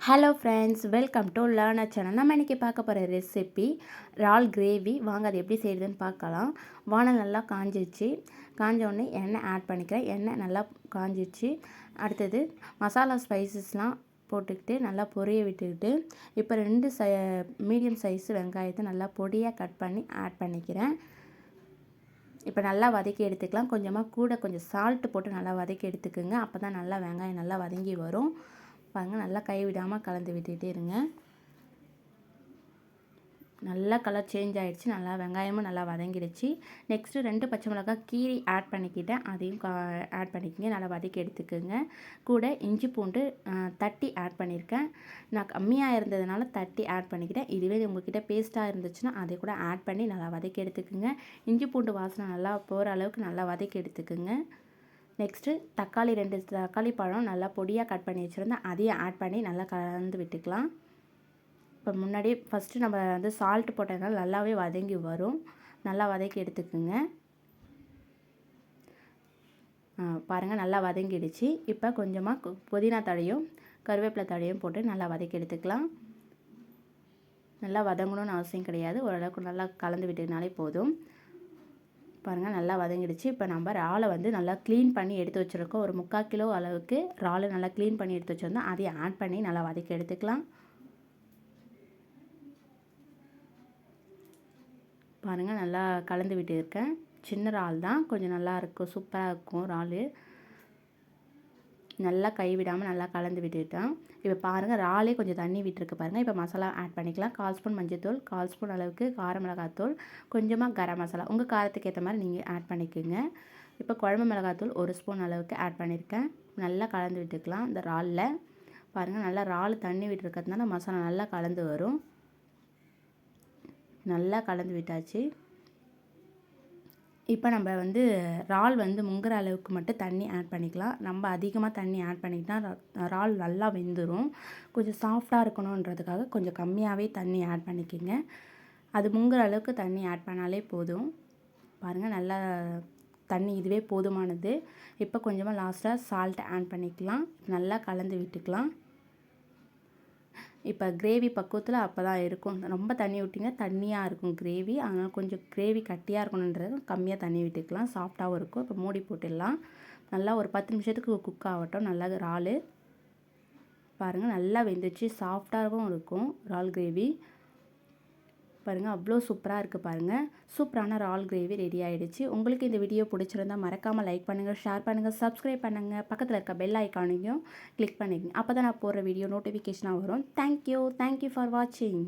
Hello friends welcome to learner channel நம்ம இன்றைக்கி பார்க்க போகிற ரெசிபி இறால் கிரேவி வாங்க அது எப்படி செய்யுதுன்னு பார்க்கலாம். வானல் நல்லா காஞ்சிருச்சு. காஞ்ச உடனே எண்ணெய் ஆட் பண்ணிக்கிறேன். எண்ணெய் நல்லா காஞ்சிருச்சு. அடுத்தது மசாலா ஸ்பைசஸ்லாம் போட்டுக்கிட்டு நல்லா பொரிய விட்டுக்கிட்டு இப்போ ரெண்டு சை மீடியம் சைஸ் வெங்காயத்தை நல்லா பொடியாக கட் பண்ணி ஆட் பண்ணிக்கிறேன். இப்போ நல்லா வதக்கி எடுத்துக்கலாம். கொஞ்சமாக கூட கொஞ்சம் சால்ட்டு போட்டு நல்லா வதக்கி எடுத்துக்கோங்க. அப்போ தான் நல்லா வெங்காயம் நல்லா வதங்கி வரும். பாருங்கள் நல்லா கை விடாமல் கலந்து விட்டுகிட்டே இருங்க. நல்லா கலர் சேஞ்ச் ஆகிடுச்சு நல்லா வெங்காயமும் நல்லா வதங்கிடுச்சு. நெக்ஸ்ட்டு ரெண்டு பச்சை மிளகா கீரி ஆட் பண்ணிக்கிட்டேன். அதையும் ஆட் பண்ணிக்கோங்க நல்லா வதக்கி எடுத்துக்கோங்க. கூட இஞ்சி பூண்டு தட்டி ஆட் பண்ணியிருக்கேன் நான் கம்மியாக இருந்ததுனால தட்டி ஆட் பண்ணிக்கிட்டேன். இதுவே உங்கள்கிட்ட பேஸ்ட்டாக இருந்துச்சுன்னா அதை கூட ஆட் பண்ணி நல்லா வதக்கி எடுத்துக்கோங்க. இஞ்சி பூண்டு வாசனை நல்லா போகிற அளவுக்கு நல்லா வதக்கி எடுத்துக்கோங்க. நெக்ஸ்ட்டு தக்காளி ரெண்டு தக்காளி பழம் நல்லா பொடியாக கட் பண்ணி வச்சுருந்தேன் அதையும் ஆட் பண்ணி நல்லா கலந்து விட்டுக்கலாம். இப்போ முன்னாடியே ஃபஸ்ட்டு நம்ம வந்து சால்ட் போட்டதுனால நல்லாவே வதங்கி வரும். நல்லா வதக்கி எடுத்துக்குங்க. பாருங்கள் நல்லா வதங்கிடுச்சு. இப்போ கொஞ்சமாக புதினா தழையும் கருவேப்பிலை தழையும் போட்டு நல்லா வதக்கி எடுத்துக்கலாம். நல்லா வதங்கணும்னு அவசியம் கிடையாது. ஓரளவுக்கு நல்லா கலந்து விட்டுனாலே போதும். பாருங்கள் நல்லா வதங்கிடுச்சு. இப்போ நம்ம இறாலை வந்து நல்லா க்ளீன் பண்ணி எடுத்து வச்சுருக்கோம். ஒரு முக்கால் கிலோ அளவுக்கு இறாலை நல்லா க்ளீன் பண்ணி எடுத்து வச்சுருந்தோம். அதையும் ஆட் பண்ணி நல்லா வதக்கி எடுத்துக்கலாம். பாருங்கள் நல்லா கலந்து விட்டு இருக்கேன் சின்ன இறால் தான். கொஞ்சம் நல்லா இருக்கும். சூப்பராக இருக்கும் இறால். நல்லா கைவிடாமல் நல்லா கலந்து விட்டுட்டேன். இப்போ பாருங்கள் இறாலே கொஞ்சம் தண்ணி விட்டுருக்கு பாருங்கள் இப்போ மசாலா ஆட் பண்ணிக்கலாம். கால் ஸ்பூன் மஞ்சள்தூள் கால் ஸ்பூன் அளவுக்கு கார மிளகாத்தூள் கொஞ்சமாக கரம் மசாலா. உங்கள் காரத்துக்கு ஏற்ற மாதிரி நீங்கள் ஆட் பண்ணிக்கோங்க. இப்போ குழம்பு மிளகாத்தூள் ஒரு ஸ்பூன் அளவுக்கு ஆட் பண்ணியிருக்கேன் நல்லா கலந்து விட்டுக்கலாம் இந்த இறாலில். பாருங்கள் நல்லா இறால் தண்ணி விட்டுருக்கிறதுனால மசாலா நல்லா கலந்து வரும். நல்லா கலந்து விட்டாச்சு. இப்போ நம்ம வந்து இறால் வந்து முங்குற அளவுக்கு மட்டும் தண்ணி ஆட் பண்ணிக்கலாம். நம்ம அதிகமாக தண்ணி ஆட் பண்ணிக்கிட்டால் இறால் நல்லா வெந்துடும் கொஞ்சம் சாஃப்டாக இருக்கணுன்றதுக்காக கொஞ்சம் கம்மியாகவே தண்ணி ஆட் பண்ணிக்கோங்க. அது முங்குற அளவுக்கு தண்ணி ஆட் பண்ணாலே போதும். பாருங்கள் நல்லா தண்ணி இதுவே போதுமானது. இப்போ கொஞ்சமாக லாஸ்ட்டாக சால்ட்டை ஆட் பண்ணிக்கலாம். நல்லா கலந்து விட்டுக்கலாம். இப்போ கிரேவி பக்குவத்தில் அப்போ தான் இருக்கும். ரொம்ப தண்ணி விட்டிங்க தண்ணியாக இருக்கும் கிரேவி அதனால் கொஞ்சம் கிரேவி கட்டியாக இருக்கணுன்றது கம்மியாக தண்ணி விட்டுக்கலாம் சாஃப்டாகவும் இருக்கும். இப்போ மூடி போட்டுடலாம். நல்லா ஒரு பத்து நிமிஷத்துக்கு குக் ஆகட்டும். நல்லா இறால். பாருங்கள் நல்லா வெந்துச்சு சாஃப்டாகவும் இருக்கும். இறால் கிரேவி பாருங்கள் அவ்வளோ சூப்பராக இருக்குது பாருங்கள் சூப்பரான ரால் கிரேவி ரெடி ஆகிடுச்சு உங்களுக்கு இந்த வீடியோ பிடிச்சிருந்தா மறக்காமல் லைக் பண்ணுங்கள் ஷேர் பண்ணுங்கள் சப்ஸ்கிரைப் பண்ணுங்கள் பக்கத்தில் இருக்க பெல் ஐக்கானையும் கிளிக் பண்ணிக்கங்க அப்போ தான் நான் போடுற வீடியோ நோட்டிஃபிகேஷனாக வரும். தேங்க்யூ தேங்க்யூ ஃபார் வாட்சிங்